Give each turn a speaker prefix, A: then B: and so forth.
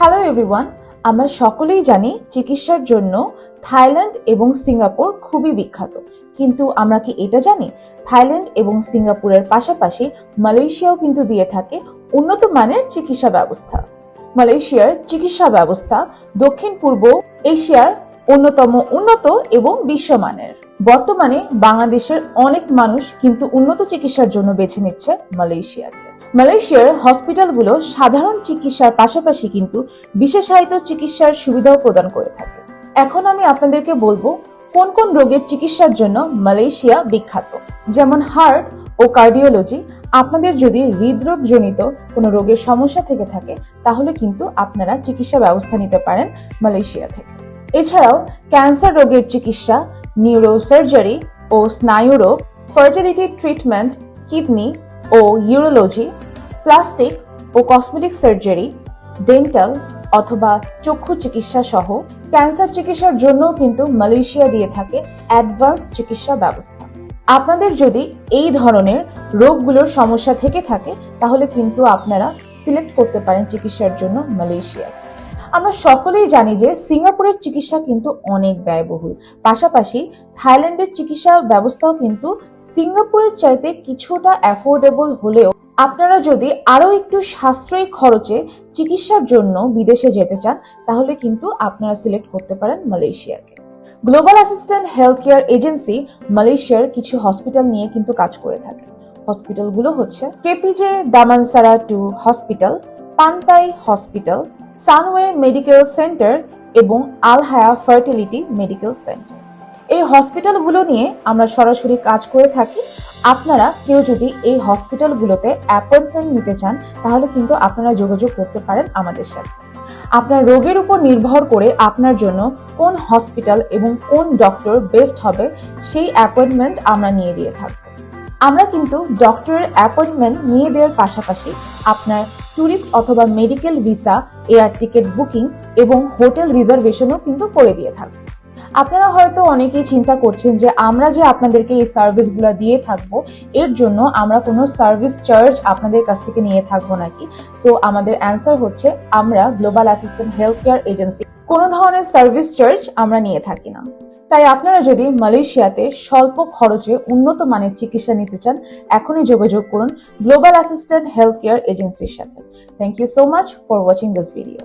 A: Hello everyone আমরা সকলেই জানি চিকিৎসার জন্য থাইল্যান্ড এবং সিঙ্গাপুর খুবই বিখ্যাত। কিন্তু আমরা কি এটা জানি? থাইল্যান্ড এবং সিঙ্গাপুরের পাশাপাশি মালয়েশিয়াও কিন্তু দিয়ে থাকে উন্নত মানের চিকিৎসা ব্যবস্থা। মালয়েশিয়ার চিকিৎসা ব্যবস্থা দক্ষিণ, পূর্ব এশিয়ার অন্যতম উন্নত এবং বিশ্বমানের। বর্তমানে বাংলাদেশের অনেক মানুষ কিন্তু উন্নত চিকিৎসার জন্য বেছে নিচ্ছে মালয়েশিয়াকে। মালয়েশিয়ার হসপিটালগুলো সাধারণ চিকিৎসার পাশাপাশি কিন্তু বিশেষায়িত চিকিৎসার সুবিধাও প্রদান করে থাকে। এখন আমি আপনাদেরকে বলব কোন কোন রোগের চিকিৎসার জন্য মালয়েশিয়া বিখ্যাত। যেমন হার্ট ও কার্ডিওলজি, আপনাদের যদি হৃদরোগজনিত কোনো রোগের সমস্যা থেকে থাকে, তাহলে কিন্তু আপনারা চিকিৎসা ব্যবস্থা নিতে পারেন মালয়েশিয়া থেকে। এছাড়াও ক্যান্সার রোগের চিকিৎসা, নিউরোসার্জারি ও স্নায়ুরোগ, ফার্টিলিটি ট্রিটমেন্ট, কিডনি ও ইউরোলজি প্লাস্টিক ও কসমেটিক সার্জারি, ডেন্টাল অথবা চক্ষু চিকিৎসা সহ ক্যান্সার চিকিৎসার জন্য কিন্তু মালয়েশিয়া দিয়ে থাকে অ্যাডভান্স চিকিৎসা ব্যবস্থা। আপনাদের যদি এই ধরনের রোগগুলোর সমস্যা থেকে থাকে, তাহলে কিন্তু আপনারা সিলেক্ট করতে পারেন চিকিৎসার জন্য মালয়েশিয়া আমরা সকলেই জানি যে সিঙ্গাপুরের চিকিৎসা কিন্তু অনেক ব্যয়বহুল। পাশাপাশি থাইল্যান্ডের চিকিৎসা ব্যবস্থাও কিন্তু সিঙ্গাপুরের চাইতে কিছুটা অ্যাফোর্ডেবল হলেও আপনারা যদি আরও একটু সাশ্রয়ী খরচে চিকিৎসার জন্য বিদেশে যেতে চান, তাহলে কিন্তু আপনারা সিলেক্ট করতে পারেন মালয়েশিয়াকে। Global assistant health care agency মালয়েশিয়ার কিছু হসপিটাল নিয়ে কিন্তু কাজ করে থাকে। হসপিটালগুলো হচ্ছে KPJ, Damansara two hospital Pantai hospital, Sunway medical centre এবং আলহায়া ফার্টিলিটি মেডিকেল সেন্টার। এই হসপিটালগুলো নিয়ে আমরা সরাসরি কাজ করে থাকি। আপনারা কেউ যদি এই হসপিটালগুলোতে অ্যাপয়েন্টমেন্ট নিতে চান, তাহলে কিন্তু আপনারা যোগাযোগ করতে পারেন আমাদের সাথে। আপনার রোগের উপর নির্ভর করে আপনার জন্য কোন হসপিটাল এবং কোন ডক্টর বেস্ট হবে, সেই অ্যাপয়েন্টমেন্ট আমরা নিয়ে দিয়ে থাকব। আমরা কিন্তু ডক্টরের অ্যাপয়েন্টমেন্ট নিয়ে দেওয়ার পাশাপাশি আপনার ট্যুরিস্ট অথবা medical visa air ticket booking এবং হোটেল রিজার্ভেশনও কিন্তু করে দিয়ে থাকব। আপনারা হয়তো অনেকেই চিন্তা করছেন যে আমরা যে আপনাদেরকে এই সার্ভিসগুলো দিয়ে থাকব, এর জন্য আমরা কোনো সার্ভিস চার্জ আপনাদের কাছ থেকে নিয়ে থাকব নাকি? সো আমাদের অ্যান্সার হচ্ছে আমরা global assistant health care agency কোনো ধরনের সার্ভিস চার্জ আমরা নিয়ে থাকি না। তাই আপনারা যদি মালয়েশিয়াতে স্বল্প খরচে উন্নত মানের চিকিৎসা নিতে চান, এখনই যোগাযোগ করুন গ্লোবাল অ্যাসিস্ট্যান্ট হেলথ কেয়ার এজেন্সির সাথে। Thank you so much for watching this video